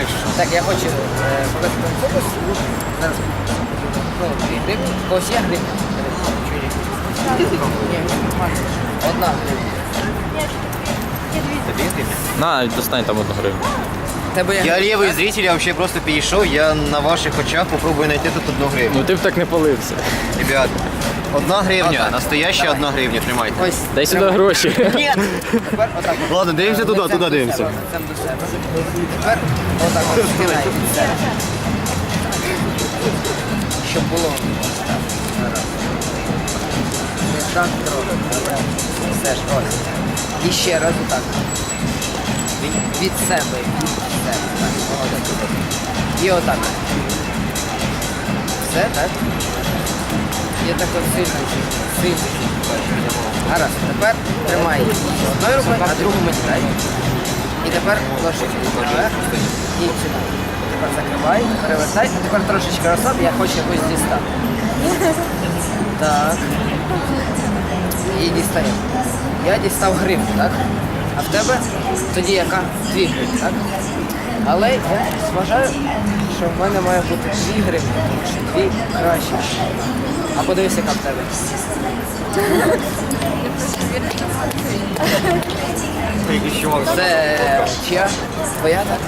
що. Так, я хочу е, фокус. Зараз. Ну, гривні. Когось є гривня? Ні. Одна гривня. На, достань там одну гривню. Тебе Я лівий зритель, я вообще просто підійшов, я на ваших очах попробую знайти тут одну гривню. Ну ти б так не полився. Ребят, одна гривня, Давай. одна гривня, тримайте. Ось. Дай сюди гроші. Ні. Тепер отак. от. Ладно, дивимося туди, Лицем туди до дивимося. себе, лицем до себе. Тепер отак от від себе. Щоб було. Так, так трохи. але Все ж, ось. І ще раз отак. Від- Від себе, від себе. Так, молодець. І отак. Все, так? Я так от сильно. Гаразд, тепер тримай одною рукою, а другу метай. І тепер ложи і сюди. Тепер закривай, перевертай, а тепер трошечки розслаб, я хочу якусь дістати. Так. І дістаємо. Я дістав гривню, так? А в тебе тоді яка? Дві гривні, так? Але я вважаю, що в мене має бути дві гри, дві кращі. А подивися, яка в тебе. Це чия? Твоя так?